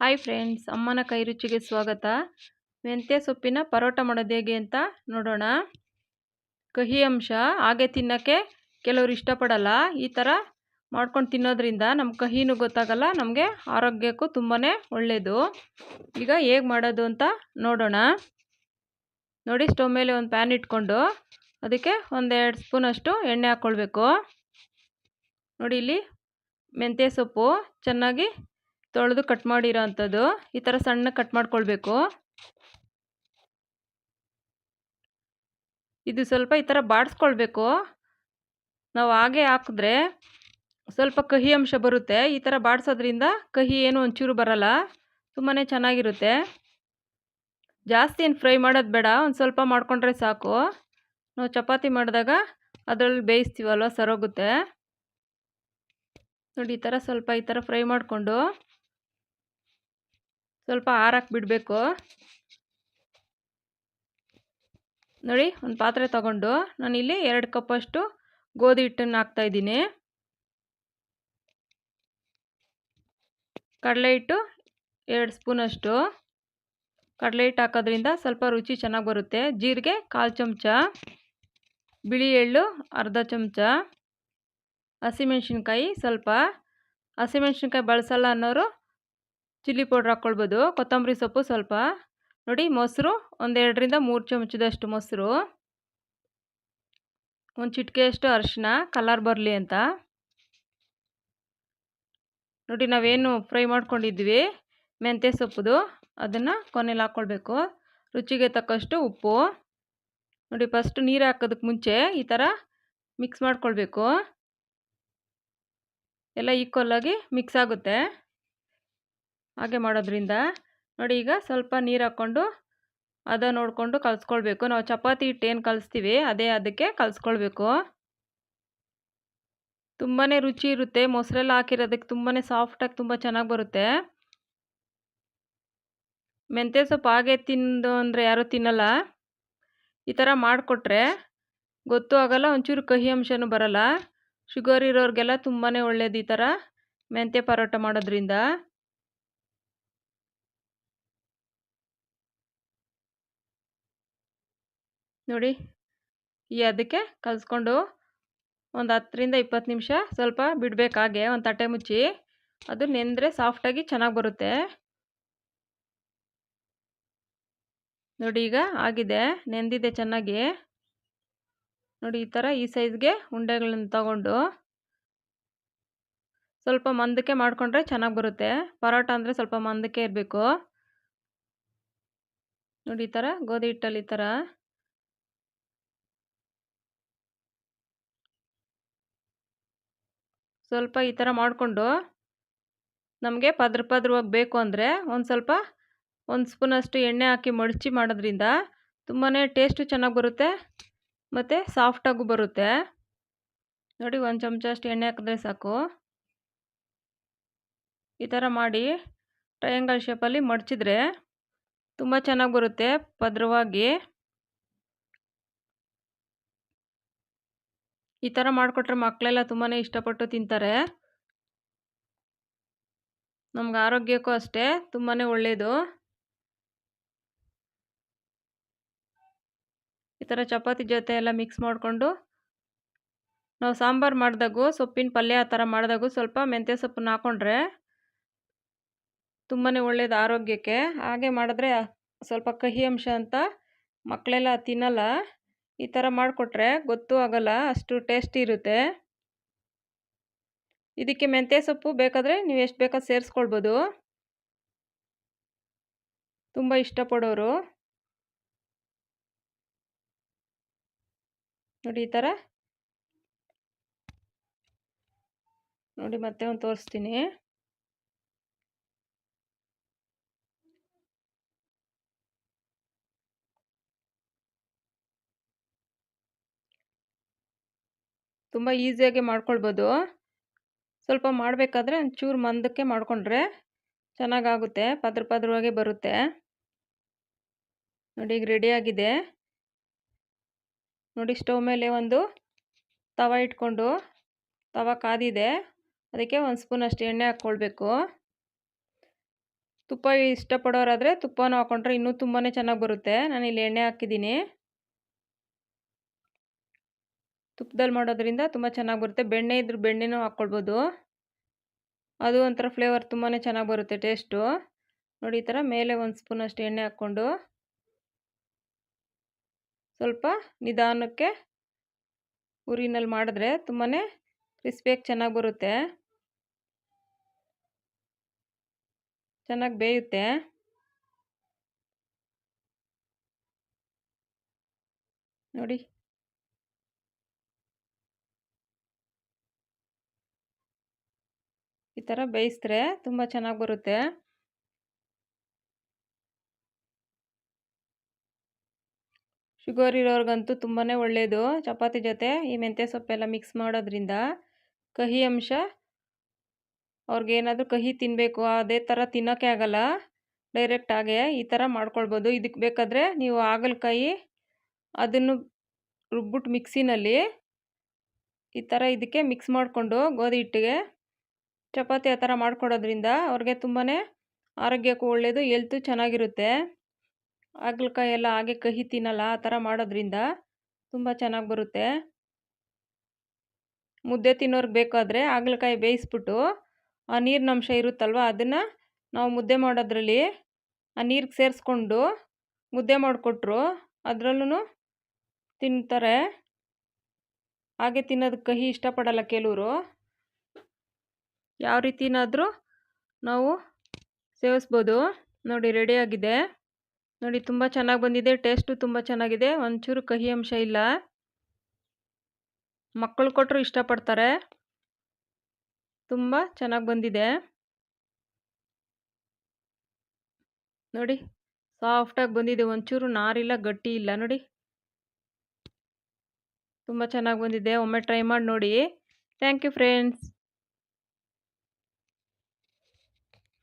Hi friends ಅಮ್ಮನ ಕೈ ರುಚಿಗೆ ಸ್ವಾಗತ. ಮೆಂತ್ಯ ಸೊಪ್ಪಿನ ಪರೋಟ ಮಾಡೋದು ಹೇಗೆ ಅಂತ ನೋಡೋಣ. ಕಹಿ ಅಂಶ, ಹಾಗೆ ತಿನ್ನೋಕ್ಕೆ ಕೆಲವರು ಇಷ್ಟಪಡಲ್ಲ. ಈ ಥರ ಮಾಡ್ಕೊಂಡು ತಿನ್ನೋದ್ರಿಂದ ನಮ್ಮ ಕಹಿನೂ ಗೊತ್ತಾಗಲ್ಲ, ನಮಗೆ ಆರೋಗ್ಯಕ್ಕೂ ತುಂಬಾ ಒಳ್ಳೆಯದು ಈಗ ಹೇಗೆ ಮಾಡೋದು ಅಂತ ನೋಡೋಣ. ನೋಡಿ ಸ್ಟವ್ ಮೇಲೆ ಒಂದು ಪ್ಯಾನ್ ಇಟ್ಕೊಂಡು ಅದಕ್ಕೆ ಒಂದೆರಡು ಸ್ಪೂನಷ್ಟು ಎಣ್ಣೆ ಹಾಕ್ಕೊಳ್ಬೇಕು ನೋಡಿ ಇಲ್ಲಿ ಮೆಂತ್ಯ ಸೊಪ್ಪು ಚೆನ್ನಾಗಿ ತೊಳೆದು ಕಟ್ ಮಾಡಿರೋ ಅಂಥದ್ದು, ಈ ಥರ ಸಣ್ಣ ಕಟ್ ಮಾಡ್ಕೊಳ್ಬೇಕು. ಇದು ಸ್ವಲ್ಪ ಈ ಥರ ಬಾಡಿಸ್ಕೊಳ್ಬೇಕು. ನಾವು ಹಾಗೆ ಹಾಕಿದ್ರೆ ಸ್ವಲ್ಪ ಕಹಿ ಅಂಶ ಬರುತ್ತೆ. ಈ ಥರ ಬಾಡಿಸೋದ್ರಿಂದ ಕಹಿ ಏನು ಒಂಚೂರು ಬರಲ್ಲ. ತುಂಬಾ ಚೆನ್ನಾಗಿರುತ್ತೆ. ಜಾಸ್ತಿ ಏನು ಫ್ರೈ ಮಾಡೋದು ಬೇಡ. ಒಂದು ಸ್ವಲ್ಪ ಮಾಡಿಕೊಂಡ್ರೆ ಸಾಕು. ನಾವು ಚಪಾತಿ ಮಾಡಿದಾಗ ಅದರಲ್ಲಿ ಬೇಯಿಸ್ತೀವಲ್ವ, ಸರೋಗುತ್ತೆ. ನೋಡಿ, ಈ ಥರ ಸ್ವಲ್ಪ ಈ ಥರ ಫ್ರೈ ಮಾಡಿಕೊಂಡು ಸ್ವಲ್ಪ ಆರಕ್ಕೆ ಬಿಡಬೇಕು. ನೋಡಿ, ಒಂದು ಪಾತ್ರೆ ತಗೊಂಡು ನಾನಿಲ್ಲಿ ಎರಡು ಕಪ್ಪಷ್ಟು ಗೋಧಿ ಹಿಟ್ಟನ್ನು ಹಾಕ್ತಾಯಿದ್ದೀನಿ ಕಡಲೆ ಹಿಟ್ಟು ಎರಡು ಸ್ಪೂನಷ್ಟು. ಕಡಲೆ ಹಿಟ್ಟು ಹಾಕೋದ್ರಿಂದ ಸ್ವಲ್ಪ ರುಚಿ ಚೆನ್ನಾಗಿ ಬರುತ್ತೆ. ಜೀರಿಗೆ ಕಾಲು ಚಮಚ, ಬಿಳಿ ಎಳ್ಳು ಅರ್ಧ ಚಮಚ, ಹಸಿಮೆಣ್ಸಿನ್ಕಾಯಿ ಸ್ವಲ್ಪ. ಹಸಿಮೆಣ್ಸಿನ್ಕಾಯಿ ಬಳಸಲ್ಲ ಅನ್ನೋರು ಚಿಲ್ಲಿ ಪೌಡ್ರ್ ಹಾಕ್ಕೊಳ್ಬೋದು ಕೊತ್ತಂಬರಿ ಸೊಪ್ಪು ಸ್ವಲ್ಪ. ನೋಡಿ ಮೊಸರು ಒಂದೆರಡರಿಂದ ಮೂರು ಚಮಚದಷ್ಟು ಮೊಸರು. ಒಂದು ಚಿಟಿಕೆಯಷ್ಟು ಅರಿಶಿನ ಕಲರ್ ಬರಲಿ ಅಂತ. ನೋಡಿ ನಾವೇನು ಫ್ರೈ ಮಾಡ್ಕೊಂಡಿದ್ವಿ, ಮೆಂತ್ಯ ಸೊಪ್ಪುದು, ಅದನ್ನು ಕೊನೆಯಲ್ಲಿ ಹಾಕ್ಕೊಳ್ಬೇಕು ರುಚಿಗೆ ತಕ್ಕಷ್ಟು ಉಪ್ಪು. ನೋಡಿ ಫಸ್ಟ್ ನೀರು ಹಾಕೋದಕ್ಕೆ ಮುಂಚೆ ಈ ಥರ ಮಿಕ್ಸ್ ಮಾಡ್ಕೊಳ್ಬೇಕು. ಎಲ್ಲ ಈಕ್ವಲಾಗಿ ಮಿಕ್ಸ್ ಆಗುತ್ತೆ. ಹಾಗೆ ಮಾಡೋದ್ರಿಂದ ನೋಡಿ ಈಗ ಸ್ವಲ್ಪ ನೀರು ಹಾಕ್ಕೊಂಡು ಅದ ನೋಡಿಕೊಂಡು ಕಲಿಸ್ಕೊಳ್ಬೇಕು. ನಾವು ಚಪಾತಿ ಹಿಟ್ಟೇನು ಕಲಿಸ್ತೀವಿ ಅದೇ ಅದಕ್ಕೆ ಕಲಿಸ್ಕೊಳ್ಬೇಕು. ತುಂಬಾ ರುಚಿ ಇರುತ್ತೆ. ಮೊಸರೆಲ್ಲ ಹಾಕಿರೋದಕ್ಕೆ ತುಂಬಾ ಸಾಫ್ಟಾಗಿ ತುಂಬ ಚೆನ್ನಾಗಿ ಬರುತ್ತೆ. ಮೆಂತ್ಯ ಸೊಪ್ಪು ಹಾಗೆ ತಿಂದು ಅಂದರೆ ಯಾರೂ ತಿನ್ನಲ್ಲ. ಈ ಥರ ಮಾಡಿಕೊಟ್ರೆ ಗೊತ್ತು ಆಗಲ್ಲ, ಒಂಚೂರು ಕಹಿ ಅಂಶನೂ ಬರಲ್ಲ. ಶುಗರ್ ಇರೋರಿಗೆಲ್ಲ ತುಂಬಾ ಒಳ್ಳೇದು ಈ ಥರ ಮೆಂತ್ಯ ಪರೋಟ ಮಾಡೋದ್ರಿಂದ. ನೋಡಿ. ಈ ಅದಕ್ಕೆ ಕಲಿಸ್ಕೊಂಡು ಒಂದು ಹತ್ತರಿಂದ ಇಪ್ಪತ್ತು ನಿಮಿಷ ಸ್ವಲ್ಪ ಬಿಡಬೇಕಾಗೆ ಒಂದು ತಟ್ಟೆ ಮುಚ್ಚಿ, ಅದು ನೆಂದರೆ ಸಾಫ್ಟಾಗಿ ಚೆನ್ನಾಗಿ ಬರುತ್ತೆ. ನೋಡಿ ಈಗ ಆಗಿದೆ, ನೆಂದಿದೆ ಚೆನ್ನಾಗಿ. ನೋಡಿ ಈ ಥರ ಈ ಸೈಜ್ಗೆ ಉಂಡೆಗಳನ್ನ ತಗೊಂಡು ಸ್ವಲ್ಪ ಮಂದಕ್ಕೆ ಮಾಡಿಕೊಂಡ್ರೆ ಚೆನ್ನಾಗಿ ಬರುತ್ತೆ. ಪರೋಟ ಅಂದರೆ ಸ್ವಲ್ಪ ಮಂದಕ್ಕೆ ಇರಬೇಕು. ನೋಡಿ ಈ ಥರ ಗೋಧಿ ಹಿಟ್ಟಲ್ಲಿ ಈ ಥರ ಸ್ವಲ್ಪ ಈ ಥರ ಮಾಡಿಕೊಂಡು ನಮಗೆ ಪದ್ರ ಪದ್ರವಾಗಿ ಬೇಕು ಅಂದರೆ ಒಂದು ಸ್ವಲ್ಪ ಒಂದು ಸ್ಪೂನಷ್ಟು ಎಣ್ಣೆ ಹಾಕಿ ಮಡಚಿ ಮಾಡೋದ್ರಿಂದ ತುಂಬಾ ಟೇಸ್ಟು ಚೆನ್ನಾಗಿ ಬರುತ್ತೆ ಮತ್ತು ಸಾಫ್ಟಾಗೂ ಬರುತ್ತೆ. ನೋಡಿ ಒಂದು ಚಮಚ ಅಷ್ಟು ಎಣ್ಣೆ ಹಾಕಿದ್ರೆ ಸಾಕು. ಈ ಥರ ಮಾಡಿ ಟ್ರಯಾಂಗಲ್ ಶೇಪಲ್ಲಿ ಮಡಚಿದ್ರೆ ತುಂಬ ಚೆನ್ನಾಗಿ ಬರುತ್ತೆ ಪದ್ರವಾಗಿ. ಈ ಥರ ಮಾಡಿಕೊಟ್ರೆ ಮಕ್ಕಳೆಲ್ಲ ತುಂಬಾ ಇಷ್ಟಪಟ್ಟು ತಿಂತಾರೆ. ನಮ್ಗೆ ಆರೋಗ್ಯಕ್ಕೂ ಅಷ್ಟೇ ತುಂಬಾ ಒಳ್ಳೆಯದು ಈ ಥರ ಚಪಾತಿ ಜೊತೆ ಎಲ್ಲ ಮಿಕ್ಸ್ ಮಾಡಿಕೊಂಡು, ನಾವು ಸಾಂಬಾರು ಮಾಡಿದಾಗು ಸೊಪ್ಪಿನ ಪಲ್ಯ ಆ ಥರ ಮಾಡಿದಾಗು ಸ್ವಲ್ಪ ಮೆಂತ್ಯ ಸೊಪ್ಪನ್ನ ಹಾಕ್ಕೊಂಡ್ರೆ ತುಂಬಾ ಒಳ್ಳೆಯದು ಆರೋಗ್ಯಕ್ಕೆ. ಹಾಗೆ ಮಾಡಿದ್ರೆ ಸ್ವಲ್ಪ ಕಹಿ ಅಂಶ ಅಂತ ಮಕ್ಕಳೆಲ್ಲ ತಿನ್ನಲ್ಲ. ಈ ಥರ ಮಾಡಿಕೊಟ್ರೆ ಗೊತ್ತೂ ಆಗಲ್ಲ, ಅಷ್ಟು ಟೇಸ್ಟಿ ಇರುತ್ತೆ. ಇದಕ್ಕೆ ಮೆಂತ್ಯ ಸೊಪ್ಪು ಬೇಕಾದರೆ ನೀವು ಎಷ್ಟು ಬೇಕಾದ ಸೇರಿಸ್ಕೊಳ್ಬೋದು. ತುಂಬ ಇಷ್ಟಪಡೋರು. ನೋಡಿ ಈ ಥರ ನೋಡಿ ಮತ್ತೆ ಒಂದು ತೋರಿಸ್ತೀನಿ. ತುಂಬ ಈಸಿಯಾಗಿ ಮಾಡ್ಕೊಳ್ಬೋದು. ಸ್ವಲ್ಪ ಮಾಡಬೇಕಾದ್ರೆ ಒಂಚೂರು ಮಂದಕ್ಕೆ ಮಾಡಿಕೊಂಡ್ರೆ ಚೆನ್ನಾಗಾಗುತ್ತೆ ಪದ್ರ ಪದ್ರವಾಗಿ ಬರುತ್ತೆ. ನೋಡಿ ಈಗ ರೆಡಿಯಾಗಿದೆ ನೋಡಿ ಸ್ಟವ್ ಮೇಲೆ ಒಂದು ತವ ಇಟ್ಕೊಂಡು, ತವ ಕಾದಿದೆ. ಅದಕ್ಕೆ ಒಂದು ಸ್ಪೂನಷ್ಟು ಎಣ್ಣೆ ಹಾಕ್ಕೊಳ್ಬೇಕು. ತುಪ್ಪ ಇಷ್ಟಪಡೋರಾದರೆ ತುಪ್ಪನೂ ಹಾಕ್ಕೊಂಡ್ರೆ ಇನ್ನೂ ತುಂಬಾ ಚೆನ್ನಾಗಿ ಬರುತ್ತೆ. ನಾನು ಇಲ್ಲಿ ಎಣ್ಣೆ ಹಾಕಿದ್ದೀನಿ. ತುಪ್ಪದಲ್ಲಿ ಮಾಡೋದ್ರಿಂದ ತುಂಬ ಚೆನ್ನಾಗಿ ಬರುತ್ತೆ. ಬೆಣ್ಣೆ ಇದ್ರೆ ಬೆಣ್ಣೆನೂ ಹಾಕ್ಕೊಳ್ಬೋದು. ಅದು ಒಂಥರ ಫ್ಲೇವರ್ ತುಂಬಾ ಚೆನ್ನಾಗಿ ಬರುತ್ತೆ ಟೇಸ್ಟು ನೋಡಿ ಈ ಥರ ಮೇಲೆ ಒಂದು ಸ್ಪೂನಷ್ಟು ಎಣ್ಣೆ ಹಾಕ್ಕೊಂಡು ಸ್ವಲ್ಪ ನಿಧಾನಕ್ಕೆ ಊರಿನಲ್ಲಿ ಮಾಡಿದ್ರೆ ತುಂಬಾ ಕ್ರಿಸ್ಪಿಯಾಗಿ ಚೆನ್ನಾಗಿ ಬರುತ್ತೆ. ಚೆನ್ನಾಗಿ ಬೇಯುತ್ತೆ. ನೋಡಿ. ಈ ಥರ ಬೇಯಿಸಿದ್ರೆ ತುಂಬ ಚೆನ್ನಾಗಿ ಬರುತ್ತೆ. ಶುಗರ್ ಇರೋರ್ಗಂತೂ ತುಂಬಾ ಒಳ್ಳೆಯದು ಚಪಾತಿ ಜೊತೆ ಈ ಮೆಂತ್ಯ ಸೊಪ್ಪೆಲ್ಲ ಮಿಕ್ಸ್ ಮಾಡೋದ್ರಿಂದ ಕಹಿ ಅಂಶ ಅವ್ರಿಗೇನಾದರೂ ಕಹಿ ತಿನ್ನಬೇಕು ಅದೇ ಥರ ತಿನ್ನೋಕ್ಕೆ ಆಗಲ್ಲ. ಡೈರೆಕ್ಟಾಗೆ ಈ ಥರ ಮಾಡ್ಕೊಳ್ಬೋದು. ಇದಕ್ಕೆ ಬೇಕಾದರೆ ನೀವು ಹಾಗಲಕಾಯಿ ಅದನ್ನು ರುಬ್ಬಿಟ್ಟು ಮಿಕ್ಸಿನಲ್ಲಿ ಈ ಥರ ಇದಕ್ಕೆ ಮಿಕ್ಸ್ ಮಾಡಿಕೊಂಡು ಗೋಧಿ ಹಿಟ್ಟಿಗೆ ಚಪಾತಿ ಆ ಥರ ಮಾಡ್ಕೊಡೋದ್ರಿಂದ ಅವ್ರಿಗೆ ತುಂಬಾ ಆರೋಗ್ಯಕ್ಕೂ ಒಳ್ಳೆಯದು ಎಲ್ತು ಚೆನ್ನಾಗಿರುತ್ತೆ. ಹಾಗಲಕಾಯಿ ಎಲ್ಲ ಹಾಗೆ ಕಹಿ ತಿನ್ನಲ್ಲ, ಆ ಥರ ಮಾಡೋದ್ರಿಂದ ತುಂಬ ಚೆನ್ನಾಗಿ ಬರುತ್ತೆ. ಮುದ್ದೆ ತಿನ್ನೋರ್ಗೆ ಬೇಕಾದರೆ ಹಾಗಲಕಾಯಿ ಬೇಯಿಸ್ಬಿಟ್ಟು ಆ ನೀರಿನ ಅಂಶ ಇರುತ್ತಲ್ವ, ಅದನ್ನು ನಾವು ಮುದ್ದೆ ಮಾಡೋದ್ರಲ್ಲಿ ಆ ನೀರಿಗೆ ಸೇರಿಸ್ಕೊಂಡು ಮುದ್ದೆ ಮಾಡಿಕೊಟ್ರು ಅದರಲ್ಲೂ ತಿಂತಾರೆ. ಹಾಗೆ ತಿನ್ನೋದು ಕಹಿ ಇಷ್ಟಪಡಲ್ಲ ಕೆಲವರು. ಯಾವ ರೀತಿನಾದರೂ ನಾವು ಸೇವಿಸ್ಬೋದು. ನೋಡಿ ರೆಡಿಯಾಗಿದೆ ನೋಡಿ, ತುಂಬ ಚೆನ್ನಾಗಿ ಬಂದಿದೆ. ಟೇಸ್ಟು ತುಂಬ ಚೆನ್ನಾಗಿದೆ. ಒಂಚೂರು ಕಹಿ ಅಂಶ ಇಲ್ಲ. ಮಕ್ಕಳು ಕೊಟ್ಟರು ಇಷ್ಟಪಡ್ತಾರೆ. ತುಂಬ ಚೆನ್ನಾಗಿ ಬಂದಿದೆ. ನೋಡಿ ಸಾಫ್ಟಾಗಿ ಬಂದಿದೆ. ಒಂಚೂರು ನಾರಿಲ್ಲ, ಗಟ್ಟಿ ಇಲ್ಲ. ನೋಡಿ. ತುಂಬ ಚೆನ್ನಾಗಿ ಬಂದಿದೆ. ಒಮ್ಮೆ ಟ್ರೈ ಮಾಡಿ ನೋಡಿ. Thank you friends